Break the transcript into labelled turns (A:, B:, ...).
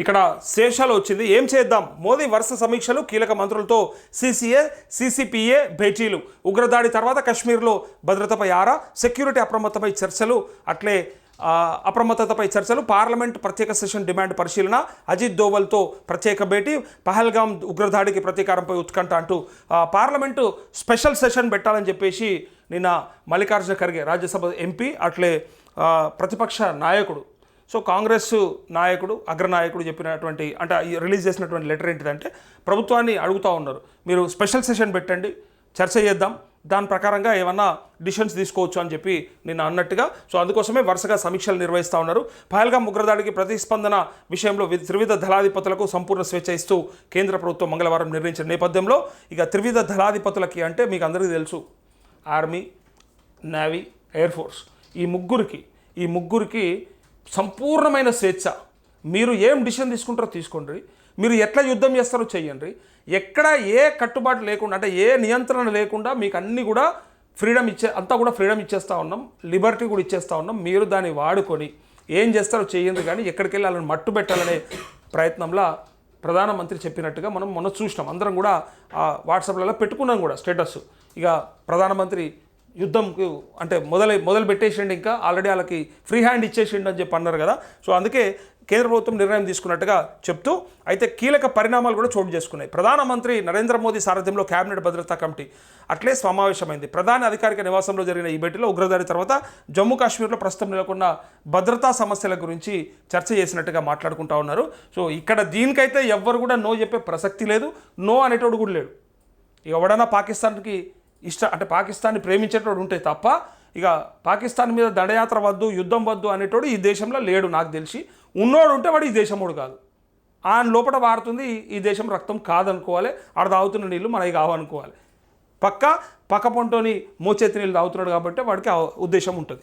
A: ఇక్కడ శేషాలు వచ్చింది. ఏం చేద్దాం? మోదీ వరుస సమీక్షలు కీలక మంత్రులతో సీసీఏ సీసీపీఏ భేటీలు. ఉగ్రదాడి తర్వాత కశ్మీర్లో భద్రతపై ఆరా సెక్యూరిటీ అప్రమత్తపై చర్చలు అట్లే అప్రమత్తతపై చర్చలు పార్లమెంట్ ప్రత్యేక సెషన్ డిమాండ్ పరిశీలన అజిత్ దోవల్తో ప్రత్యేక భేటీ పహల్గాం ఉగ్రదాడికి ప్రతీకారంపై ఉత్కంఠ అంటూ పార్లమెంటు స్పెషల్ సెషన్ పెట్టాలని చెప్పేసి నిన్న మల్లికార్జున ఖర్గే రాజ్యసభ ఎంపీ అట్లే ప్రతిపక్ష నాయకుడు సో కాంగ్రెస్ నాయకుడు అగ్రనాయకుడు చెప్పినటువంటి అంటే ఈ రిలీజ్ చేసినటువంటి లెటర్ ఏంటిదంటే ప్రభుత్వాన్ని అడుగుతూ ఉన్నారు. మీరు స్పెషల్ సెషన్ పెట్టండి చర్చ చేద్దాం దాని ప్రకారంగా ఏమన్నా డిసిషన్స్ తీసుకోవచ్చు అని చెప్పి నిన్న అన్నట్టుగా. సో అందుకోసమే వరుసగా సమీక్షలు నిర్వహిస్తూ ఉన్నారు. పహల్గా ముగ్రదాడికి ప్రతిస్పందన విషయంలో వి- త్రివిధ దళాధిపతులకు సంపూర్ణ స్వేచ్ఛ ఇస్తూ కేంద్ర ప్రభుత్వం మంగళవారం నిర్ణయించిన నేపథ్యంలో ఇక త్రివిధ దళాధిపతులకి అంటే మీకు అందరికీ తెలుసు. Army navy air force. ఈ ముగ్గురికి ఈ ముగ్గురికి సంపూర్ణమైన స్వేచ్ఛ. మీరు ఏం డిసిషన్ తీసుకుంటారో తీసుకోండి. మీరు ఎట్లా యుద్ధం చేస్తారో చేయండి. ఎక్కడ ఏ కట్టుబాటు లేకుండా అంటే ఏ నియంత్రణ లేకుండా మీకు అన్నీ కూడా ఫ్రీడమ్ ఇచ్చే అంతా కూడా ఫ్రీడమ్ ఇచ్చేస్తూ ఉన్నాం. లిబర్టీ కూడా ఇచ్చేస్తూ ఉన్నాం. మీరు దాన్ని వాడుకొని ఏం చేస్తారో చేయండి కానీ ఎక్కడికి వెళ్ళాలని వాళ్ళని మట్టు పెట్టాలనే ప్రయత్నంలో ప్రధానమంత్రి చెప్పినట్టుగా మనం మొన్న చూసినాం. అందరం కూడా ఆ వాట్సాప్లలో పెట్టుకున్నాం కూడా స్టేటస్. ఇక ప్రధానమంత్రి యుద్ధంకు అంటే మొదలు మొదలు పెట్టేసిండు ఇంకా ఆల్రెడీ వాళ్ళకి ఫ్రీ హ్యాండ్ ఇచ్చేసిండు అని చెప్పి అన్నారు కదా. సో అందుకే కేంద్ర ప్రభుత్వం నిర్ణయం తీసుకున్నట్టుగా చెప్తూ అయితే కీలక పరిణామాలు కూడా చోటు చేసుకున్నాయి. ప్రధానమంత్రి నరేంద్ర మోదీ సారథ్యంలో కేబినెట్ భద్రతా కమిటీ అట్లే సమావేశమైంది. ప్రధాన అధికారిక నివాసంలో జరిగిన ఈ భేటీలో ఉగ్రదాడి తర్వాత జమ్మూ కాశ్మీర్లో ప్రస్తుతం నెలకొన్న భద్రతా సమస్యల గురించి చర్చ చేసినట్టుగా మాట్లాడుకుంటా ఉన్నారు. సో ఇక్కడ దీనికైతే ఎవ్వరు కూడా నో చెప్పే ప్రసక్తి లేదు. నో అనేటోడు కూడా లేడు. ఇక ఎవడన్నా పాకిస్తాన్కి ఇష్ట అంటే పాకిస్తాన్ని ప్రేమించేటోడు ఉంటే తప్ప ఇక పాకిస్తాన్ మీద దండయాత్ర వద్దు యుద్ధం వద్దు అనేటోడు ఈ దేశంలో లేడు నాకు తెలిసి. ఉన్నోడు ఉంటే వాడు ఈ దేశముడు కాదు. ఆయన లోపల వారుతుంది ఈ దేశం రక్తం కాదనుకోవాలి ఆడ తాగుతున్న నీళ్ళు మనకి కావనుకోవాలి. పక్క పక్క పొంటోని మోచేతి నీళ్ళు తాగుతున్నాడు కాబట్టి వాడికి ఆ ఉద్దేశం ఉంటుంది.